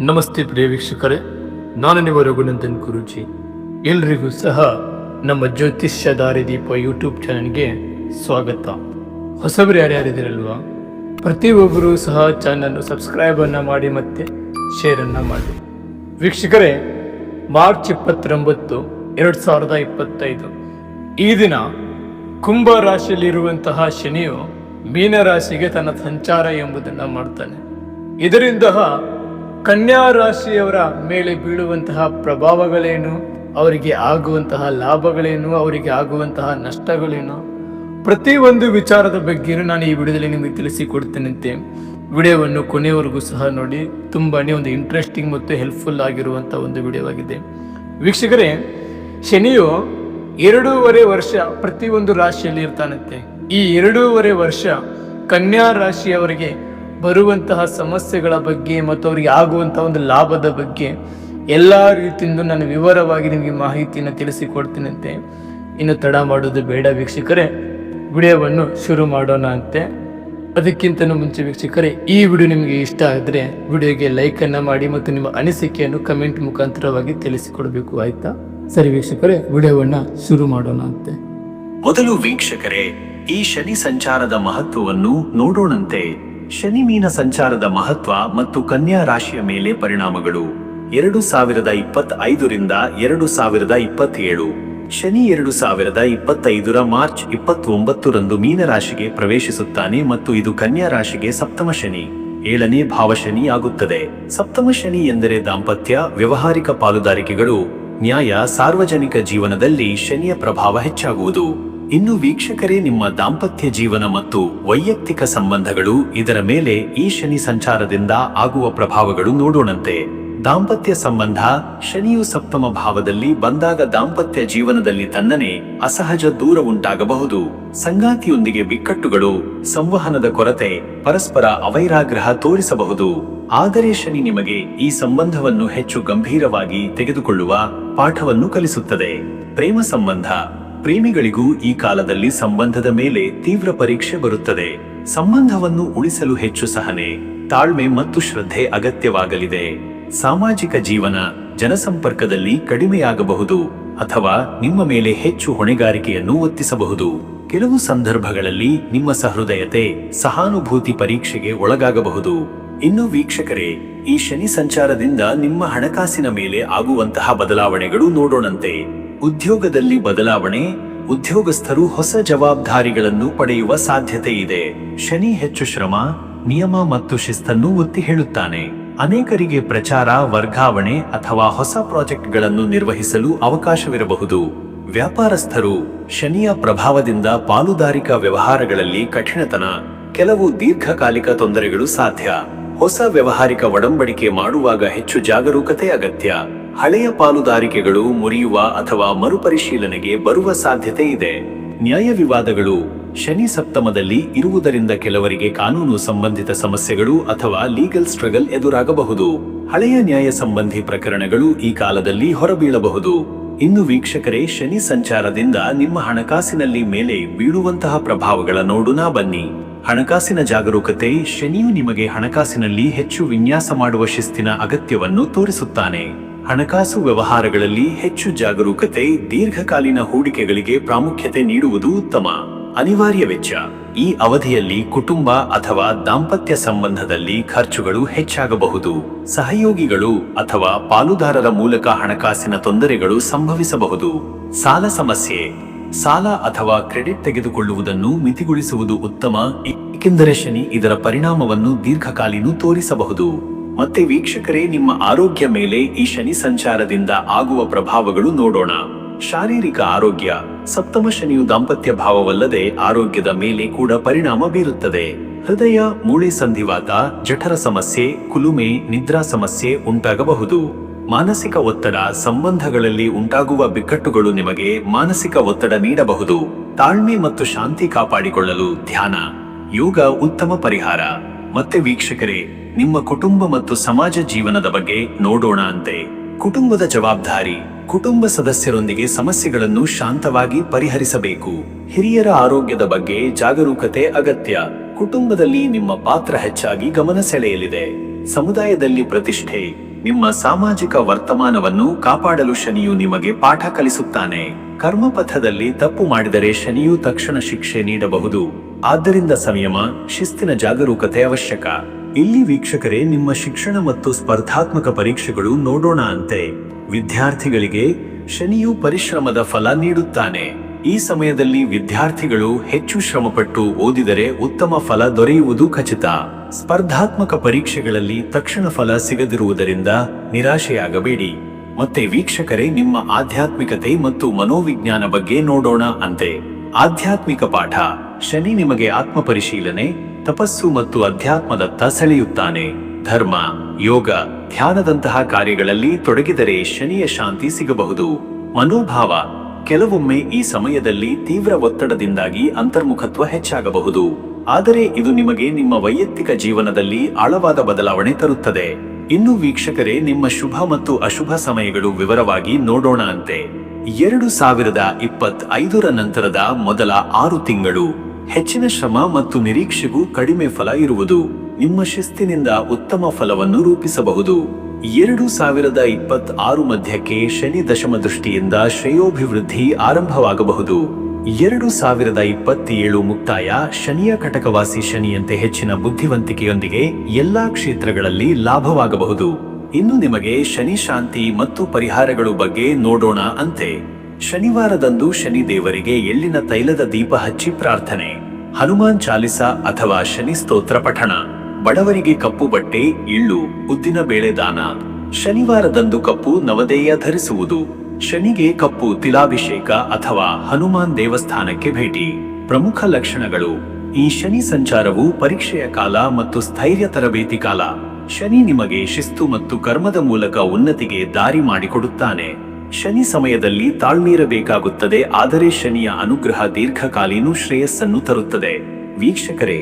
ನಮಸ್ತೆ ಪ್ರಿಯ ವೀಕ್ಷಕರೇ, ನಾನು ನಿಮ್ಮ ರಘುನಂದನ್ ಗುರುಜಿ. ಎಲ್ರಿಗೂ ಸಹ ನಮ್ಮ ಜ್ಯೋತಿಷ್ಯ ದಾರಿದೀಪ ಯೂಟ್ಯೂಬ್ ಚಾನಲ್ಗೆ ಸ್ವಾಗತ. ಹೊಸಬರು ಯಾರ್ಯಾರಿದಿರಲ್ವಾ ಪ್ರತಿಯೊಬ್ಬರೂ ಸಹ ಚಾನಲ್ ಸಬ್ಸ್ಕ್ರೈಬ್ ಅನ್ನ ಮಾಡಿ ಮತ್ತೆ ಶೇರ್ ಅನ್ನ ಮಾಡಿ. ವೀಕ್ಷಕರೇ, ಮಾರ್ಚ್ ಇಪ್ಪತ್ತೊಂಬತ್ತು, ಎರಡು ಸಾವಿರದ ಇಪ್ಪತ್ತೈದು. ಈ ದಿನ ಕುಂಭ ರಾಶಿಯಲ್ಲಿರುವಂತಹ ಶನಿಯು ಮೀನ ರಾಶಿಗೆ ತನ್ನ ಸಂಚಾರ ಎಂಬುದನ್ನು ಮಾಡ್ತಾನೆ. ಇದರಿಂದ ಕನ್ಯಾ ರಾಶಿಯವರ ಮೇಲೆ ಬೀಳುವಂತಹ ಪ್ರಭಾವಗಳೇನು? ಅವರಿಗೆ ಆಗುವಂತಹ ಲಾಭಗಳೇನು? ಅವರಿಗೆ ಆಗುವಂತಹ ನಷ್ಟಗಳೇನು? ಪ್ರತಿಯೊಂದು ವಿಚಾರದ ಬಗ್ಗೆ ನಾನು ಈ ವಿಡಿಯೋದಲ್ಲಿ ನಿಮಗೆ ತಿಳಿಸಿಕೊಡ್ತೇನಂತೆ. ವಿಡಿಯೋವನ್ನು ಕೊನೆಯವರೆಗೂ ಸಹ ನೋಡಿ. ತುಂಬಾನೇ ಒಂದು ಇಂಟ್ರೆಸ್ಟಿಂಗ್ ಮತ್ತು ಹೆಲ್ಪ್ಫುಲ್ ಆಗಿರುವಂಥ ಒಂದು ವಿಡಿಯೋ ಆಗಿದೆ ವೀಕ್ಷಕರೇ, ಶನಿಯು ಎರಡೂವರೆ ವರ್ಷ ಪ್ರತಿಯೊಂದು ರಾಶಿಯಲ್ಲಿ ಇರ್ತಾನಂತೆ. ಈ ಎರಡೂವರೆ ವರ್ಷ ಕನ್ಯಾ ರಾಶಿಯವರಿಗೆ ಬರುವಂತಹ ಸಮಸ್ಯೆಗಳ ಬಗ್ಗೆ ಮತ್ತು ಅವರಿಗೆ ಆಗುವಂತಹ ಒಂದು ಲಾಭದ ಬಗ್ಗೆ ಎಲ್ಲ ರೀತಿಯಿಂದ ನಾನು ವಿವರವಾಗಿ ನಿಮಗೆ ಮಾಹಿತಿಯನ್ನು ತಿಳಿಸಿಕೊಡ್ತೀನಂತೆ. ಇನ್ನು ತಡ ಮಾಡೋದು ಬೇಡ ವೀಕ್ಷಕರೇ. ವಿಡಿಯೋವನ್ನು ಶುರು ಮಾಡೋಣ ಅಂತೆ. ಅದಕ್ಕಿಂತ ಮುಂಚೆ ವೀಕ್ಷಕರೇ, ಈ ವಿಡಿಯೋ ನಿಮಗೆ ಇಷ್ಟ ಆದರೆ ವಿಡಿಯೋಗೆ ಲೈಕನ್ನು ಮಾಡಿ ಮತ್ತು ನಿಮ್ಮ ಅನಿಸಿಕೆಯನ್ನು ಕಮೆಂಟ್ ಮುಖಾಂತರವಾಗಿ ತಿಳಿಸಿಕೊಡಬೇಕು ಆಯ್ತಾ? ಸರಿ ವೀಕ್ಷಕರೇ, ವಿಡಿಯೋವನ್ನು ಶುರು ಮಾಡೋಣ ಅಂತೆ. ಮೊದಲು ವೀಕ್ಷಕರೇ, ಈ ಶನಿ ಸಂಚಾರದ ಮಹತ್ವವನ್ನು ನೋಡೋಣಂತೆ. ಶನಿ ಮೀನ ಸಂಚಾರದ ಮಹತ್ವ ಮತ್ತು ಕನ್ಯಾ ರಾಶಿಯ ಮೇಲೆ ಪರಿಣಾಮಗಳು. ಎರಡು ಸಾವಿರದ ಇಪ್ಪತ್ತೈದರಿಂದ ಎರಡು ಸಾವಿರದ ಇಪ್ಪತ್ತೇಳು. ಶನಿ ಎರಡು ಸಾವಿರದ ಇಪ್ಪತ್ತೈದರ ಮಾರ್ಚ್ ಇಪ್ಪತ್ತೊಂಬತ್ತರಂದು ಮೀನರಾಶಿಗೆ ಪ್ರವೇಶಿಸುತ್ತಾನೆ ಮತ್ತು ಇದು ಕನ್ಯಾ ರಾಶಿಗೆ ಸಪ್ತಮ ಶನಿ. ಏಳನೇ ಭಾವಶನಿ ಆಗುತ್ತದೆ. ಸಪ್ತಮ ಶನಿ ಎಂದರೆ ದಾಂಪತ್ಯ, ವ್ಯವಹಾರಿಕ ಪಾಲುದಾರಿಕೆಗಳು. ನ್ಯಾಯ, ಸಾರ್ವಜನಿಕ ಜೀವನದಲ್ಲಿ ಶನಿಯ ಪ್ರಭಾವ ಹೆಚ್ಚಾಗುವುದು. ಇನ್ನು ವೀಕ್ಷಕರೇ, ನಿಮ್ಮ ದಾಂಪತ್ಯ ಜೀವನ ಮತ್ತು ವೈಯಕ್ತಿಕ ಸಂಬಂಧಗಳು ಇದರ ಮೇಲೆ ಈ ಶನಿ ಸಂಚಾರದಿಂದ ಆಗುವ ಪ್ರಭಾವಗಳು ನೋಡೋಣಂತೆ. ದಾಂಪತ್ಯ ಸಂಬಂಧ ಶನಿಯು ಸಪ್ತಮ ಭಾವದಲ್ಲಿ ಬಂದಾಗ ದಾಂಪತ್ಯ ಜೀವನದಲ್ಲಿ ತನ್ನನೆ ಅಸಹಜ ದೂರ ಉಂಟಾಗಬಹುದು. ಸಂಗಾತಿಯೊಂದಿಗೆ ಬಿಕ್ಕಟ್ಟುಗಳು, ಸಂವಹನದ ಕೊರತೆ, ಪರಸ್ಪರ ಅವೈರಾಗ್ರಹ ತೋರಿಸಬಹುದು. ಆದರೆ ಶನಿ ನಿಮಗೆ ಈ ಸಂಬಂಧವನ್ನು ಹೆಚ್ಚು ಗಂಭೀರವಾಗಿ ತೆಗೆದುಕೊಳ್ಳುವ ಪಾಠವನ್ನು ಕಲಿಸುತ್ತದೆ. ಪ್ರೇಮ ಸಂಬಂಧ ಪ್ರೇಮಿಗಳಿಗೂ ಈ ಕಾಲದಲ್ಲಿ ಸಂಬಂಧದ ಮೇಲೆ ತೀವ್ರ ಪರೀಕ್ಷೆ ಬರುತ್ತದೆ. ಸಂಬಂಧವನ್ನು ಉಳಿಸಲು ಹೆಚ್ಚು ಸಹನೆ, ತಾಳ್ಮೆ ಮತ್ತು ಶ್ರದ್ಧೆ ಅಗತ್ಯವಾಗಲಿದೆ. ಸಾಮಾಜಿಕ ಜೀವನ ಜನಸಂಪರ್ಕದಲ್ಲಿ ಕಡಿಮೆಯಾಗಬಹುದು ಅಥವಾ ನಿಮ್ಮ ಮೇಲೆ ಹೆಚ್ಚು ಹೊಣೆಗಾರಿಕೆಯನ್ನು ಒತ್ತಿಸಬಹುದು. ಕೆಲವು ಸಂದರ್ಭಗಳಲ್ಲಿ ನಿಮ್ಮ ಸಹೃದಯತೆ, ಸಹಾನುಭೂತಿ ಪರೀಕ್ಷೆಗೆ ಒಳಗಾಗಬಹುದು. ಇನ್ನು ವೀಕ್ಷಕರೇ, ಈ ಶನಿ ಸಂಚಾರದಿಂದ ನಿಮ್ಮ ಹಣಕಾಸಿನ ಮೇಲೆ ಆಗುವಂತಹ ಬದಲಾವಣೆಗಳು ನೋಡೋಣಂತೆ. ಉದ್ಯೋಗದಲ್ಲಿ ಬದಲಾವಣೆ, ಉದ್ಯೋಗಸ್ಥರು ಹೊಸ ಜವಾಬ್ದಾರಿಗಳನ್ನು ಪಡೆಯುವ ಸಾಧ್ಯತೆ ಇದೆ. ಶನಿ ಹೆಚ್ಚು ಶ್ರಮ, ನಿಯಮ ಮತ್ತು ಶಿಸ್ತನ್ನು ಒತ್ತಿ ಹೇಳುತ್ತಾನೆ. ಅನೇಕರಿಗೆ ಪ್ರಚಾರ, ವರ್ಗಾವಣೆ ಅಥವಾ ಹೊಸ ಪ್ರಾಜೆಕ್ಟ್ಗಳನ್ನು ನಿರ್ವಹಿಸಲು ಅವಕಾಶವಿರಬಹುದು. ವ್ಯಾಪಾರಸ್ಥರು ಶನಿಯ ಪ್ರಭಾವದಿಂದ ಪಾಲುದಾರಿಕಾ ವ್ಯವಹಾರಗಳಲ್ಲಿ ಕಠಿಣತನ, ಕೆಲವು ದೀರ್ಘಕಾಲಿಕ ತೊಂದರೆಗಳು ಸಾಧ್ಯ. ಹೊಸ ವ್ಯವಹಾರಿಕ ಒಡಂಬಡಿಕೆ ಮಾಡುವಾಗ ಹೆಚ್ಚು ಜಾಗರೂಕತೆ ಅಗತ್ಯ. ಹಳೆಯ ಪಾಲುದಾರಿಕೆಗಳು ಮುರಿಯುವ ಅಥವಾ ಮರುಪರಿಶೀಲನೆಗೆ ಬರುವ ಸಾಧ್ಯತೆ ಇದೆ. ನ್ಯಾಯ ವಿವಾದಗಳು ಶನಿ ಸಪ್ತಮದಲ್ಲಿ ಇರುವುದರಿಂದ ಕೆಲವರಿಗೆ ಕಾನೂನು ಸಂಬಂಧಿತ ಸಮಸ್ಯೆಗಳು ಅಥವಾ ಲೀಗಲ್ ಸ್ಟ್ರಗಲ್ ಎದುರಾಗಬಹುದು. ಹಳೆಯ ನ್ಯಾಯ ಸಂಬಂಧಿ ಪ್ರಕರಣಗಳು ಈ ಕಾಲದಲ್ಲಿ ಹೊರಬೀಳಬಹುದು. ಇನ್ನು ವೀಕ್ಷಕರೇ, ಶನಿ ಸಂಚಾರದಿಂದ ನಿಮ್ಮ ಹಣಕಾಸಿನಲ್ಲಿ ಮೇಲೆ ಬೀಳುವಂತಹ ಪ್ರಭಾವಗಳ ನೋಡುನ ಬನ್ನಿ. ಹಣಕಾಸಿನ ಜಾಗರೂಕತೆ ಶನಿಯು ನಿಮಗೆ ಹಣಕಾಸಿನಲ್ಲಿ ಹೆಚ್ಚು ವಿನ್ಯಾಸ ಮಾಡುವ ಶಿಸ್ತಿನ ಅಗತ್ಯವನ್ನು ತೋರಿಸುತ್ತಾನೆ. ಹಣಕಾಸು ವ್ಯವಹಾರಗಳಲ್ಲಿ ಹೆಚ್ಚು ಜಾಗರೂಕತೆ ದೀರ್ಘಕಾಲೀನ ಹೂಡಿಕೆಗಳಿಗೆ ಪ್ರಾಮುಖ್ಯತೆ ನೀಡುವುದು ಉತ್ತಮ. ಅನಿವಾರ್ಯ ವೆಚ್ಚ. ಈ ಅವಧಿಯಲ್ಲಿ ಕುಟುಂಬ ಅಥವಾ ದಾಂಪತ್ಯ ಸಂಬಂಧದಲ್ಲಿ ಖರ್ಚುಗಳು ಹೆಚ್ಚಾಗಬಹುದು. ಸಹಯೋಗಿಗಳು ಅಥವಾ ಪಾಲುದಾರರ ಮೂಲಕ ಹಣಕಾಸಿನ ತೊಂದರೆಗಳು ಸಂಭವಿಸಬಹುದು. ಸಾಲ ಸಮಸ್ಯೆ. ಸಾಲ ಅಥವಾ ಕ್ರೆಡಿಟ್ ತೆಗೆದುಕೊಳ್ಳುವುದನ್ನು ಮಿತಿಗೊಳಿಸುವುದು ಉತ್ತಮ, ಏಕೆಂದರೆ ಶನಿ ಇದರ ಪರಿಣಾಮವನ್ನು ದೀರ್ಘಕಾಲೀನ ತೋರಿಸಬಹುದು. ಮತ್ತೆ ವೀಕ್ಷಕರೇ, ನಿಮ್ಮ ಆರೋಗ್ಯ ಮೇಲೆ ಈ ಶನಿ ಸಂಚಾರದಿಂದ ಆಗುವ ಪ್ರಭಾವಗಳು ನೋಡೋಣ. ಶಾರೀರಿಕ ಆರೋಗ್ಯ, ಸಪ್ತಮ ಶನಿಯು ದಾಂಪತ್ಯ ಭಾವವಲ್ಲದೆ ಆರೋಗ್ಯದ ಮೇಲೆ ಕೂಡ ಪರಿಣಾಮ ಬೀರುತ್ತದೆ. ಹೃದಯ, ಮೂಳೆ ಸಂಧಿವಾತ, ಜಠರ ಸಮಸ್ಯೆ, ಕುಲುಮೆ, ನಿದ್ರಾ ಸಮಸ್ಯೆ ಉಂಟಾಗಬಹುದು. ಮಾನಸಿಕ ಒತ್ತಡ, ಸಂಬಂಧಗಳಲ್ಲಿ ಉಂಟಾಗುವ ಬಿಕ್ಕಟ್ಟುಗಳು ನಿಮಗೆ ಮಾನಸಿಕ ಒತ್ತಡ ನೀಡಬಹುದು. ತಾಳ್ಮೆ ಮತ್ತು ಶಾಂತಿ ಕಾಪಾಡಿಕೊಳ್ಳಲು ಧ್ಯಾನ, ಯೋಗ ಉತ್ತಮ ಪರಿಹಾರ. ಮತ್ತೆ ವೀಕ್ಷಕರೇ ನಿಮ್ಮ ಕುಟುಂಬ ಮತ್ತು ಸಮಾಜ ಜೀವನದ ಬಗ್ಗೆ ನೋಡೋಣ ಅಂತೆ. ಕುಟುಂಬದ ಜವಾಬ್ದಾರಿ, ಕುಟುಂಬ ಸದಸ್ಯರೊಂದಿಗೆ ಸಮಸ್ಯೆಗಳನ್ನು ಶಾಂತವಾಗಿ ಪರಿಹರಿಸಬೇಕು. ಹಿರಿಯರ ಆರೋಗ್ಯದ ಬಗ್ಗೆ ಜಾಗರೂಕತೆ ಅಗತ್ಯ. ಕುಟುಂಬದಲ್ಲಿ ನಿಮ್ಮ ಪಾತ್ರ ಹೆಚ್ಚಾಗಿ ಗಮನ ಸೆಳೆಯಲಿದೆ. ಸಮುದಾಯದಲ್ಲಿ ಪ್ರತಿಷ್ಠೆ, ನಿಮ್ಮ ಸಾಮಾಜಿಕ ವರ್ತಮಾನವನ್ನು ಕಾಪಾಡಲು ಶನಿಯು ನಿಮಗೆ ಪಾಠ ಕಲಿಸುತ್ತಾನೆ. ಕರ್ಮಪಥದಲ್ಲಿ ತಪ್ಪು ಮಾಡಿದರೆ ಶನಿಯು ತಕ್ಷಣ ಶಿಕ್ಷೆ ನೀಡಬಹುದು. ಆದ್ದರಿಂದ ಸಂಯಮ, ಶಿಸ್ತಿನ ಜಾಗರೂಕತೆ ಅವಶ್ಯಕ. ಇಲ್ಲಿ ವೀಕ್ಷಕರೇ, ನಿಮ್ಮ ಶಿಕ್ಷಣ ಮತ್ತು ಸ್ಪರ್ಧಾತ್ಮಕ ಪರೀಕ್ಷೆಗಳು ನೋಡೋಣ ಅಂತೆ. ವಿದ್ಯಾರ್ಥಿಗಳಿಗೆ ಶನಿಯು ಪರಿಶ್ರಮದ ಫಲ ನೀಡುತ್ತಾನೆ. ಈ ಸಮಯದಲ್ಲಿ ವಿದ್ಯಾರ್ಥಿಗಳು ಹೆಚ್ಚು ಶ್ರಮಪಟ್ಟು ಓದಿದರೆ ಉತ್ತಮ ಫಲ ದೊರೆಯುವುದು ಖಚಿತ. ಸ್ಪರ್ಧಾತ್ಮಕ ಪರೀಕ್ಷೆಗಳಲ್ಲಿ ತಕ್ಷಣ ಫಲ ಸಿಗದಿರುವುದರಿಂದ ನಿರಾಶೆಯಾಗಬೇಡಿ. ಮತ್ತೆ ವೀಕ್ಷಕರೇ, ನಿಮ್ಮ ಆಧ್ಯಾತ್ಮಿಕತೆ ಮತ್ತು ಮನೋವಿಜ್ಞಾನ ಬಗ್ಗೆ ನೋಡೋಣ ಅಂತೆ. ಆಧ್ಯಾತ್ಮಿಕ ಪಾಠ. ಶನಿ ನಿಮಗೆ ಆತ್ಮ ಪರಿಶೀಲನೆ ತಪಸ್ಸು ಮತ್ತು ಅಧ್ಯಾತ್ಮದತ್ತ ಸೆಳೆಯುತ್ತಾನೆ ಧರ್ಮ, ಯೋಗ, ಧ್ಯಾನದಂತಹ ಕಾರ್ಯಗಳಲ್ಲಿ ತೊಡಗಿದರೆ ಶನಿಯ ಶಾಂತಿ ಸಿಗಬಹುದು. ಮನೋಭಾವ, ಕೆಲವೊಮ್ಮೆ ಈ ಸಮಯದಲ್ಲಿ ತೀವ್ರ ಒತ್ತಡದಿಂದಾಗಿ ಅಂತರ್ಮುಖತ್ವ ಹೆಚ್ಚಾಗಬಹುದು. ಆದರೆ ಇದು ನಿಮಗೆ ನಿಮ್ಮ ವೈಯಕ್ತಿಕ ಜೀವನದಲ್ಲಿ ಆಳವಾದ ಬದಲಾವಣೆ ತರುತ್ತದೆ. ಇನ್ನು ವೀಕ್ಷಕರೇ, ನಿಮ್ಮ ಶುಭ ಮತ್ತು ಅಶುಭ ಸಮಯಗಳು ವಿವರವಾಗಿ ನೋಡೋಣ ಅಂತೆ. ಎರಡು ಸಾವಿರದ ಇಪ್ಪತ್ತೈದರ ನಂತರದ ಮೊದಲ ಆರು ತಿಂಗಳು. ಹೆಚ್ಚಿನ ಶ್ರಮ ಮತ್ತು ನಿರೀಕ್ಷೆಗೂ ಕಡಿಮೆ ಫಲ ಇರುವುದು ನಿಮ್ಮ ಶಿಸ್ತಿನಿಂದ ಉತ್ತಮ ಫಲವನ್ನು ರೂಪಿಸಬಹುದು. ಎರಡು ಸಾವಿರದ ಇಪ್ಪತ್ತ್ ಆರು ಮಧ್ಯಕ್ಕೆ ಶನಿ ದಶಮ ದೃಷ್ಟಿಯಿಂದ ಶ್ರೇಯೋಭಿವೃದ್ಧಿ ಆರಂಭವಾಗಬಹುದು. ಎರಡು ಸಾವಿರದ ಇಪ್ಪತ್ತೇಳು ಮುಕ್ತಾಯ ಶನಿಯ ಕಟಕವಾಸಿ ಶನಿಯಂತೆ ಹೆಚ್ಚಿನ ಬುದ್ಧಿವಂತಿಕೆಯೊಂದಿಗೆ ಎಲ್ಲಾ ಕ್ಷೇತ್ರಗಳಲ್ಲಿ ಲಾಭವಾಗಬಹುದು. ಇನ್ನು ನಿಮಗೆ ಶನಿ ಶಾಂತಿ ಮತ್ತು ಪರಿಹಾರಗಳು ಬಗ್ಗೆ ನೋಡೋಣ ಅಂತೆ. ಶನಿವಾರದಂದು ಶನಿ ದೇವರಿಗೆ ಎಳ್ಳಿನ ತೈಲದ ದೀಪ ಹಚ್ಚಿ ಪ್ರಾರ್ಥನೆ, ಹನುಮಾನ್ ಚಾಲಿಸ ಅಥವಾ ಶನಿ ಸ್ತೋತ್ರ ಪಠಣ, ಬಡವರಿಗೆ ಕಪ್ಪು ಬಟ್ಟೆ, ಇಳ್ಳು, ಉದ್ದಿನ ಬೇಳೆ ದಾನ, ಶನಿವಾರದಂದು ಕಪ್ಪು ನವದೇಯ ಧರಿಸುವುದು, ಶನಿಗೆ ಕಪ್ಪು ತಿಲಾಭಿಷೇಕ ಅಥವಾ ಹನುಮಾನ್ ದೇವಸ್ಥಾನಕ್ಕೆ ಭೇಟಿ, ಪ್ರಮುಖ ಲಕ್ಷಣಗಳು, ಈ ಶನಿ ಸಂಚಾರವು ಪರೀಕ್ಷೆಯ ಕಾಲ ಮತ್ತು ಸ್ಥೈರ್ಯ ತರಬೇತಿ ಕಾಲ, ಶನಿ ನಿಮಗೆ ಶಿಸ್ತು ಮತ್ತು ಕರ್ಮದ ಮೂಲಕ ಉನ್ನತಿಗೆ ದಾರಿ ಮಾಡಿಕೊಡುತ್ತಾನೆ. ಶನಿ ಸಮಯದಲ್ಲಿ ತಾಳ್ಮೀರಬೇಕಾಗುತ್ತದೆ, ಆದರೆ ಶನಿಯ ಅನುಗ್ರಹ ದೀರ್ಘಕಾಲೀನ ಶ್ರೇಯಸ್ಸನ್ನು ತರುತ್ತದೆ. ವೀಕ್ಷಕರೇ,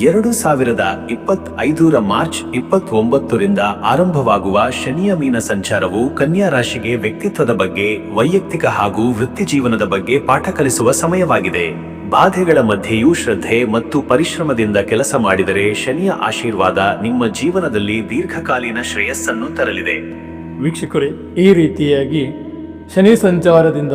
ಎರಡು ಸಾವಿರದ ಇಪ್ಪತ್ತ್ ಐದರ ಮಾರ್ಚ್ ಇಪ್ಪತ್ತೊಂಬತ್ತರಿಂದ ಆರಂಭವಾಗುವ ಶನಿಯ ಮೀನ ಸಂಚಾರವು ಕನ್ಯಾ ರಾಶಿಗೆ ವ್ಯಕ್ತಿತ್ವದ ಬಗ್ಗೆ, ವೈಯಕ್ತಿಕ ಹಾಗೂ ವೃತ್ತಿ ಜೀವನದ ಬಗ್ಗೆ ಪಾಠ ಕಲಿಸುವ ಸಮಯವಾಗಿದೆ. ಬಾಧೆಗಳ ಮಧ್ಯೆಯೂ ಶ್ರದ್ಧೆ ಮತ್ತು ಪರಿಶ್ರಮದಿಂದ ಕೆಲಸ ಮಾಡಿದರೆ ಶನಿಯ ಆಶೀರ್ವಾದ ನಿಮ್ಮ ಜೀವನದಲ್ಲಿ ದೀರ್ಘಕಾಲೀನ ಶ್ರೇಯಸ್ಸನ್ನು ತರಲಿದೆ. ವೀಕ್ಷಕರೇ, ಈ ರೀತಿಯಾಗಿ ಶನಿ ಸಂಚಾರದಿಂದ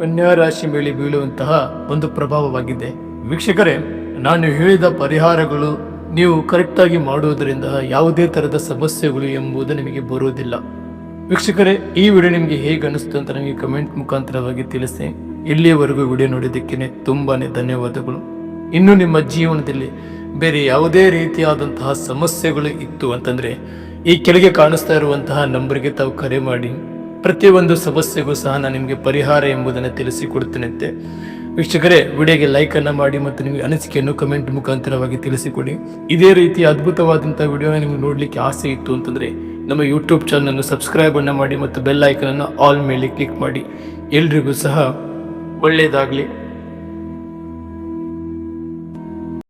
ಕನ್ಯಾ ರಾಶಿ ಮೇಲೆ ಬೀಳುವಂತಹ ಒಂದು ಪ್ರಭಾವವಾಗಿದೆ. ವೀಕ್ಷಕರೇ, ನಾನು ಹೇಳಿದ ಪರಿಹಾರಗಳು ನೀವು ಕರೆಕ್ಟಾಗಿ ಮಾಡುವುದರಿಂದ ಯಾವುದೇ ಥರದ ಸಮಸ್ಯೆಗಳು ಎಂಬುದು ನಿಮಗೆ ಬರುವುದಿಲ್ಲ. ವೀಕ್ಷಕರೇ, ಈ ವಿಡಿಯೋ ನಿಮಗೆ ಹೇಗೆ ಅನಿಸ್ತು ಅಂತ ನನಗೆ ಕಮೆಂಟ್ ಮುಖಾಂತರವಾಗಿ ತಿಳಿಸಿ. ಇಲ್ಲಿಯವರೆಗೂ ವಿಡಿಯೋ ನೋಡಿದ್ದಕ್ಕೆ ತುಂಬಾನೇ ಧನ್ಯವಾದಗಳು. ಇನ್ನು ನಿಮ್ಮ ಜೀವನದಲ್ಲಿ ಬೇರೆ ಯಾವುದೇ ರೀತಿಯಾದಂತಹ ಸಮಸ್ಯೆಗಳು ಇತ್ತು ಅಂತಂದ್ರೆ ಈ ಕೆಳಗೆ ಕಾಣಿಸ್ತಾ ಇರುವಂತಹ ನಂಬರ್ಗೆ ತಾವು ಕರೆ ಮಾಡಿ. ಪ್ರತಿಯೊಂದು ಸಮಸ್ಯೆಗೂ ಸಹ ನಾನು ನಿಮಗೆ ಪರಿಹಾರ ಎಂಬುದನ್ನು ತಿಳಿಸಿಕೊಡ್ತೇನೆ ವೀಕ್ಷಕರೇ, ವಿಡಿಯೋಗೆ ಲೈಕನ್ನು ಮಾಡಿ ಮತ್ತು ನಿಮಗೆ ಅನಿಸಿಕೆಯನ್ನು ಕಮೆಂಟ್ ಮುಖಾಂತರವಾಗಿ ತಿಳಿಸಿಕೊಡಿ. ಇದೇ ರೀತಿ ಅದ್ಭುತವಾದಂಥ ವಿಡಿಯೋನ ನಿಮಗೆ ನೋಡಲಿಕ್ಕೆ ಆಸೆ ಇತ್ತು ಅಂತಂದ್ರೆ, ನಮ್ಮ ಯೂಟ್ಯೂಬ್ ಚಾನಲ್ ಅನ್ನು ಸಬ್ಸ್ಕ್ರೈಬ್ ಅನ್ನ ಮಾಡಿ ಮತ್ತು ಬೆಲ್ ಐಕನ್ ಅನ್ನು ಆಲ್ ಮೇಲೆ ಕ್ಲಿಕ್ ಮಾಡಿ. ಎಲ್ರಿಗೂ ಸಹ ಒಳ್ಳೆಯದಾಗಲಿ.